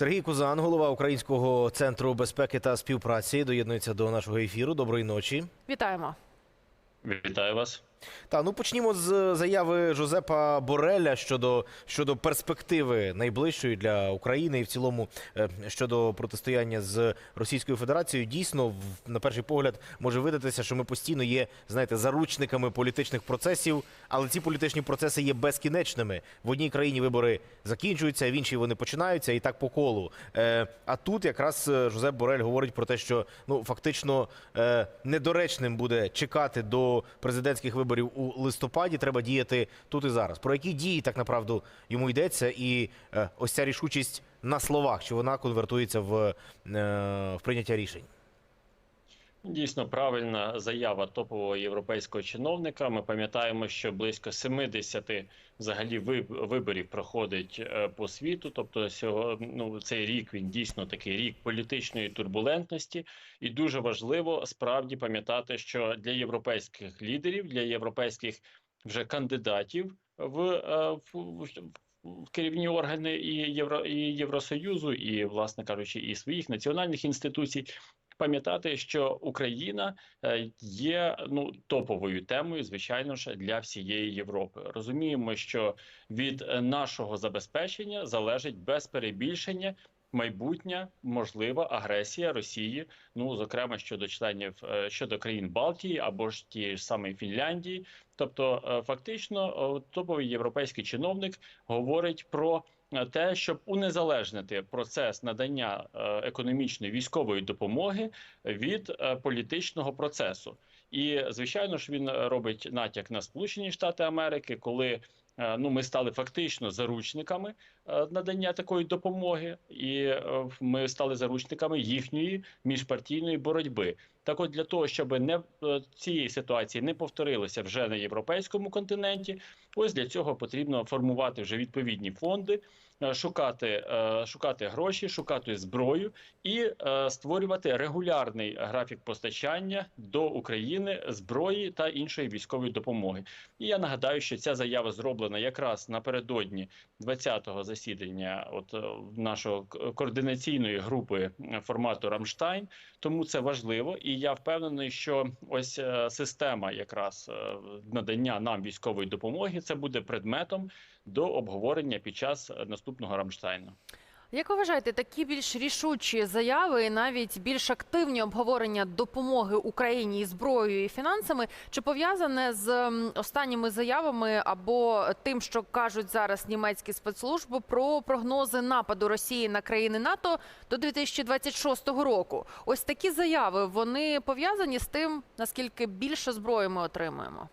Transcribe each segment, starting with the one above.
Сергій Кузан, голова Українського центру безпеки та співпраці, доєднується до нашого ефіру. Доброї ночі. Вітаємо. Вітаю вас. Та ну почнімо з заяви Жозепа Бореля щодо щодо перспективи найближчої для України і в цілому е, щодо протистояння з Російською Федерацією. Дійсно, на перший погляд може видатися, що ми постійно є, знаєте, заручниками політичних процесів, але ці політичні процеси є безкінечними. В одній країні вибори закінчуються, в іншій вони починаються, і так по колу. Е, а тут якраз е, Жозеп Борель говорить про те, що ну фактично недоречним буде чекати до президентських виборів у листопаді. Треба діяти тут і зараз. Про які дії так направду йому йдеться, і е, ось ця рішучість на словах, чи вона конвертується в, е, в прийняття рішень? Дійсно правильна заява топового європейського чиновника. Ми пам'ятаємо, що близько 70 взагалі виб- виборів проходить е, по світу. Тобто, сього, ну, цей рік він дійсно такий рік політичної турбулентності, і дуже важливо справді пам'ятати, що для європейських лідерів, для європейських вже кандидатів в, е, в керівні органи і Євро і Євросоюзу, і, власне кажучи, і своїх національних інституцій. Пам'ятати, що Україна е, є ну топовою темою, звичайно ж, для всієї Європи. Розуміємо, що від нашого забезпечення залежить без перебільшення майбутня можлива агресія Росії. Ну зокрема щодо членів е, щодо країн Балтії або ж тієї ж самої Фінляндії. Тобто, е, фактично, топовий європейський чиновник говорить про те, щоб унезалежнити процес надання е, економічної військової допомоги від е, політичного процесу. І звичайно ж він робить натяк на Сполучені Штати Америки, коли е, ну ми стали фактично заручниками е, надання такої допомоги, і е, ми стали заручниками їхньої міжпартійної боротьби. Так, от для того, щоб не е, цієї ситуації не повторилося вже на європейському континенті, ось для цього потрібно формувати вже відповідні фонди, е, шукати, е, шукати гроші, шукати зброю і створювати регулярний графік постачання до України зброї та іншої військової допомоги. І я нагадаю, що ця заява зроблена якраз напередодні 20-го засідання, от нашого координаційної групи формату Рамштайн. Тому це важливо, і я впевнений, що ось е, система якраз е, надання нам військової допомоги це буде предметом до обговорення під час е, наступного Рамштайну. Як ви вважаєте, такі більш рішучі заяви і навіть більш активні обговорення допомоги Україні і зброєю і фінансами, чи пов'язане з останніми заявами або тим, що кажуть зараз німецькі спецслужби про прогнози нападу Росії на країни НАТО до 2026 року? Ось такі заяви вони пов'язані з тим, наскільки більше зброї ми отримуємо.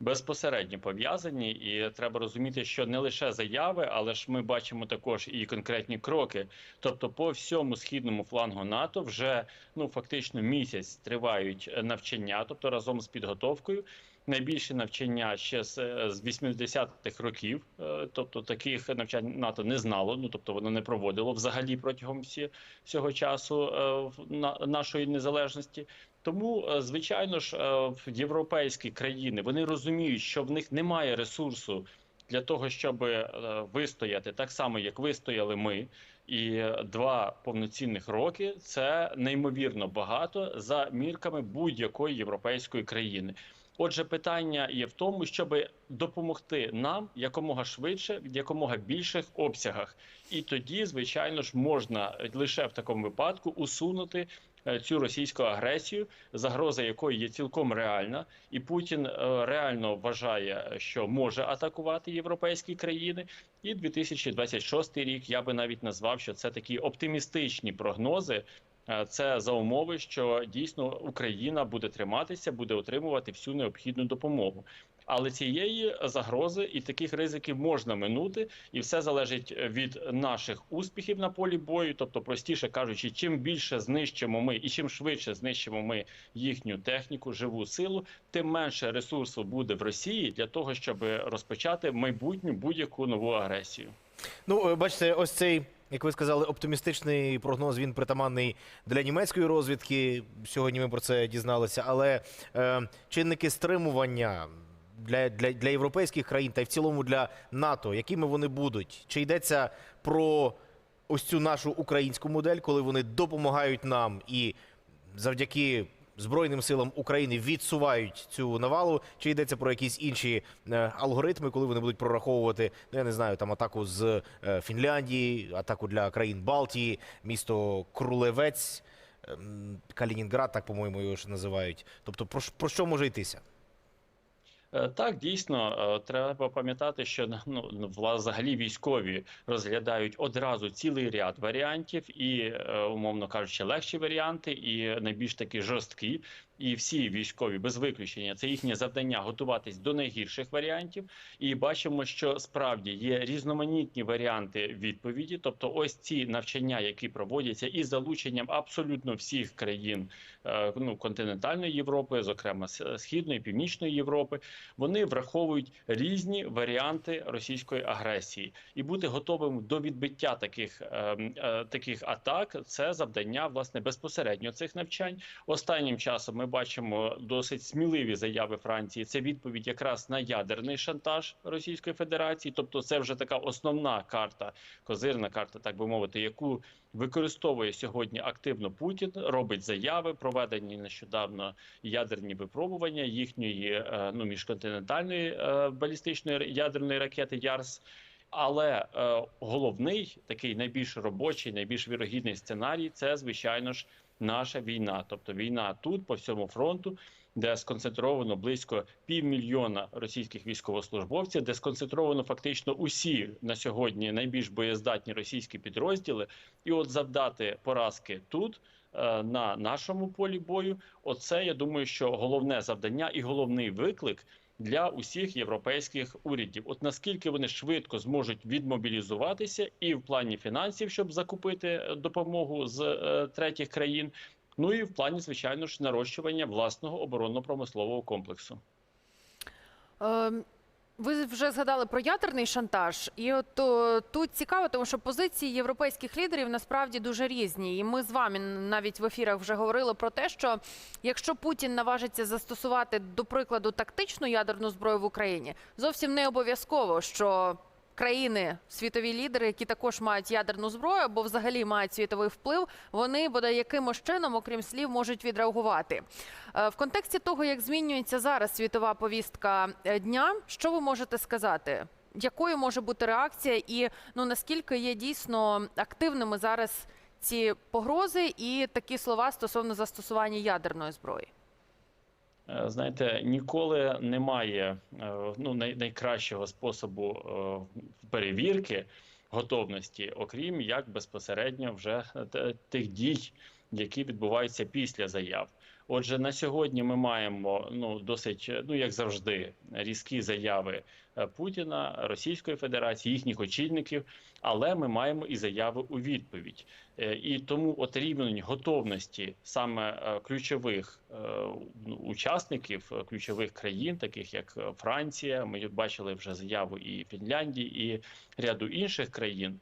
Безпосередньо пов'язані, і треба розуміти, що не лише заяви, але ж ми бачимо також і конкретні кроки. Тобто, по всьому східному флангу НАТО вже ну фактично місяць тривають навчання, тобто разом з підготовкою. Найбільше навчання ще з, е, з 80-х років, Е, тобто таких навчань НАТО не знало. Ну тобто воно не проводило взагалі протягом всі, всього часу е, в- на, нашої незалежності. Тому, е, звичайно ж, е, європейські країни вони розуміють, що в них немає ресурсу для того, щоб е, вистояти так само, як вистояли ми. І два повноцінних роки це неймовірно багато за мірками будь-якої європейської країни. Отже, питання є в тому, щоб допомогти нам якомога швидше, в якомога більших обсягах, і тоді, звичайно ж, можна лише в такому випадку усунути цю російську агресію, загроза якої є цілком реальна, і Путін е, реально вважає, що може атакувати європейські країни. І 2026 рік я би навіть назвав, що це такі оптимістичні прогнози. Е, Це за умови, що дійсно Україна буде триматися, буде отримувати всю необхідну допомогу. Але цієї загрози і таких ризиків можна минути, і все залежить від наших успіхів на полі бою. Тобто, простіше кажучи, чим більше знищимо ми і чим швидше знищимо ми їхню техніку, живу силу, тим менше ресурсу буде в Росії для того, щоб розпочати майбутню будь-яку нову агресію. Ну, е, бачите, ось цей, як ви сказали, оптимістичний прогноз він притаманний для німецької розвідки. Сьогодні ми про це дізналися. Але е, чинники стримування для, для, для європейських країн та й в цілому для НАТО, якими вони будуть? Чи йдеться про ось цю нашу українську модель, коли вони допомагають нам і завдяки Збройним силам України відсувають цю навалу? Чи йдеться про якісь інші е, алгоритми, коли вони будуть прораховувати, ну я не знаю, там атаку з е, Фінляндії, атаку для країн Балтії, місто Крулевець, ем, Калінінград, так по-моєму його ще називають. Тобто, про, про що може йтися? Е, Так, дійсно, е, треба пам'ятати, що ну, ну, взагалі військові розглядають одразу цілий ряд варіантів, і, е, умовно кажучи, легші варіанти, і найбільш такі жорсткі. І всі військові без виключення це їхнє завдання готуватись до найгірших варіантів. І бачимо, що справді є різноманітні варіанти відповіді. Тобто, ось ці навчання, які проводяться із залученням абсолютно всіх країн ну, континентальної Європи, зокрема східної, північної Європи, вони враховують різні варіанти російської агресії, і бути готовим до відбиття таких, е, е, таких атак це завдання власне безпосередньо цих навчань. Останнім часом ми бачимо досить сміливі заяви Франції. Це відповідь якраз на ядерний шантаж Російської Федерації. Тобто, це вже така основна карта, козирна карта, так би мовити, яку використовує сьогодні активно Путін, робить заяви, проведені нещодавно ядерні випробування їхньої е, ну міжконтинентальної е, балістичної ядерної ракети Ярс. Але е, головний такий найбільш робочий, найбільш вірогідний сценарій це звичайно ж наша війна, тобто війна тут по всьому фронту, де сконцентровано близько півмільйона російських військовослужбовців, де сконцентровано фактично усі на сьогодні найбільш боєздатні російські підрозділи, і от завдати поразки тут. е, На нашому полі бою, оце я думаю, що головне завдання і головний виклик для усіх європейських урядів. От наскільки вони швидко зможуть відмобілізуватися і в плані фінансів, щоб закупити е, допомогу з е, третіх країн. Ну і в плані, звичайно ж, нарощування власного оборонно-промислового комплексу. Ем, Ви вже згадали про ядерний шантаж, і от о, тут цікаво, тому що позиції європейських лідерів насправді дуже різні. І ми з вами навіть в ефірах вже говорили про те, що якщо Путін наважиться застосувати, до прикладу, тактичну ядерну зброю в Україні, зовсім не обов'язково, що країни, світові лідери, які також мають ядерну зброю або взагалі мають світовий вплив, вони бодай якимось чином, окрім слів, можуть відреагувати. Е, В контексті того, як змінюється зараз світова повістка е, дня, що ви можете сказати? Якою може бути реакція, і ну наскільки є дійсно активними зараз ці погрози і такі слова стосовно застосування ядерної зброї? Е, Знаєте, ніколи немає е, ну, найкращого способу е, перевірки готовності, окрім як безпосередньо вже тих дій, які відбуваються після заяв. Отже, на сьогодні ми маємо ну досить, ну як завжди, різкі заяви е, Путіна, Російської Федерації, їхніх очільників, але ми маємо і заяви у відповідь. Е, І тому от рівень готовності саме е, ключових учасників ключових країн, таких як Франція, ми бачили вже заяву і Фінляндії, і ряду інших країн.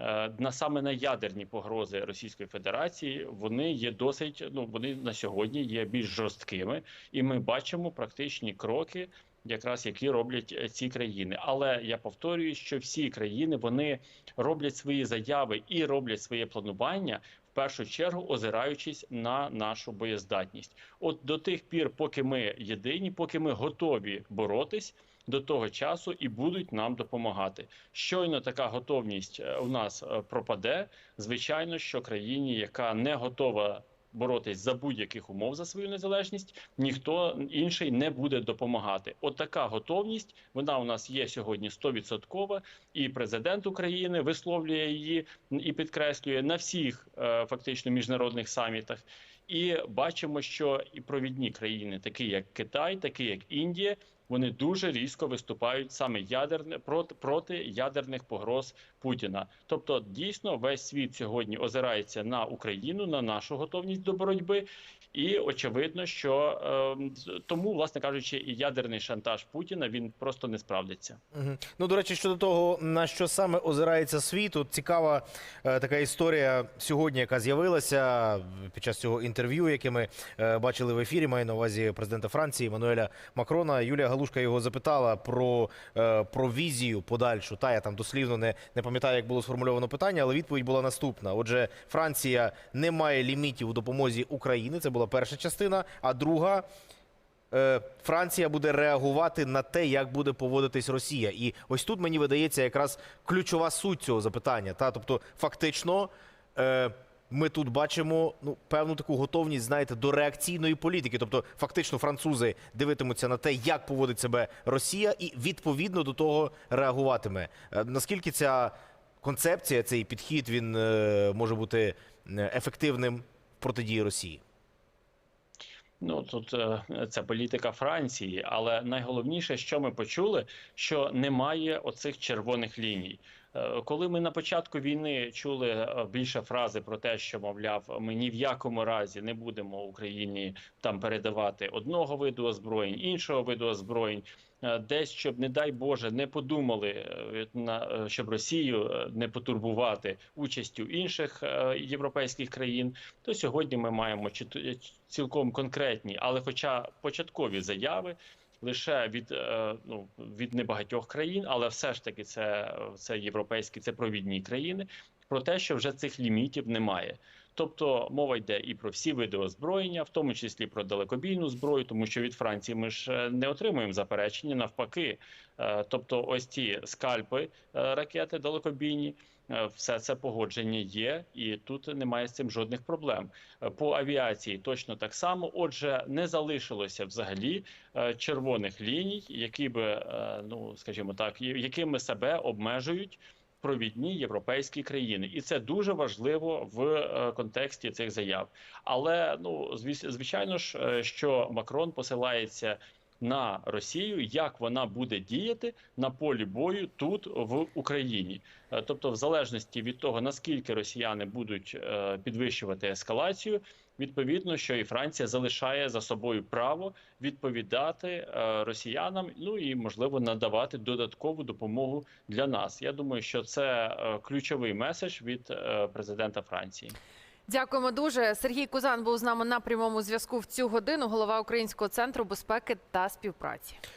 Е, На саме на ядерні погрози Російської Федерації вони є досить. Ну вони на сьогодні є більш жорсткими, і ми бачимо практичні кроки, якраз які роблять е, ці країни. Але я повторюю, що всі країни вони роблять свої заяви і роблять своє планування в першу чергу озираючись на нашу боєздатність. От до тих пір, поки ми єдині, поки ми готові боротись. До того часу і будуть нам допомагати. Щойно така готовність е, у нас е, пропаде. Звичайно, що країні, яка не готова боротись за будь-яких умов за свою незалежність, ніхто інший не буде допомагати. От така готовність вона у нас є сьогодні 100%, і президент України висловлює її і підкреслює на всіх е, фактично міжнародних самітах. І бачимо, що і провідні країни, такі як Китай, такі як Індія, вони дуже різко виступають саме ядерне проти, проти ядерних погроз Путіна. Тобто, дійсно, весь світ сьогодні озирається на Україну, на нашу готовність до боротьби. І очевидно, що е, тому, власне кажучи, і ядерний шантаж Путіна він просто не справдиться. Мгм. Ну, до речі, щодо того, на що саме озирається світ, от цікава е, така історія сьогодні, яка з'явилася під час цього інтерв'ю, яке ми е, бачили в ефірі. Маю на увазі президента Франції Мануеля Макрона. Юлія Галушка його запитала про, е, про візію подальшу. Та я там дослівно не, не пам'ятаю, як було сформульовано питання, але відповідь була наступна. Отже, Франція не має лімітів у допомозі Україні. Це була перша частина. А друга е, Франція буде реагувати на те, як буде поводитись Росія. І ось тут мені видається якраз ключова суть цього запитання. Та тобто, фактично. Е, ми тут бачимо ну певну таку готовність, знаєте, до реакційної політики. Тобто, фактично, французи дивитимуться на те, як поводить себе Росія, і відповідно до того реагуватиме. Е, наскільки ця концепція, цей підхід, він може бути ефективним в протидії Росії? Ну тут е, це політика Франції, але найголовніше, що ми почули, що немає оцих червоних ліній. Е, Коли ми на початку війни чули е, більше фрази про те, що мовляв, ми ні в якому разі не будемо Україні там передавати одного виду озброєнь, іншого виду озброєнь, е, десь щоб, не дай Боже, не подумали щоб Росію не потурбувати участю інших європейських країн, то сьогодні ми маємо цілком конкретні, але хоча початкові заяви. Лише від е, ну від небагатьох країн, але все ж таки це, це європейські, це провідні країни. Про те, що вже цих лімітів немає. Тобто мова йде і про всі види озброєння, в тому числі про далекобійну зброю, тому що від Франції ми ж е, не отримуємо заперечення навпаки. Е, Тобто, ось ці скальпи е, ракети далекобійні, все це погодження є, і тут немає з цим жодних проблем. По авіації точно так само. Отже, не залишилося взагалі червоних ліній, які би, ну скажімо так, якими себе обмежують провідні європейські країни, і це дуже важливо в е, контексті цих заяв. Але ну звіс- звичайно ж, е, що Макрон посилається. На Росію, як вона буде діяти на полі бою тут в Україні, Е, тобто, в залежності від того наскільки росіяни будуть е, підвищувати ескалацію, відповідно, що і Франція залишає за собою право відповідати е, росіянам, ну і можливо надавати додаткову допомогу для нас. Я думаю, що це ключовий меседж від президента Франції. Дякуємо дуже. Сергій Кузан був з нами на прямому зв'язку в цю годину. Голова Українського центру безпеки та співпраці.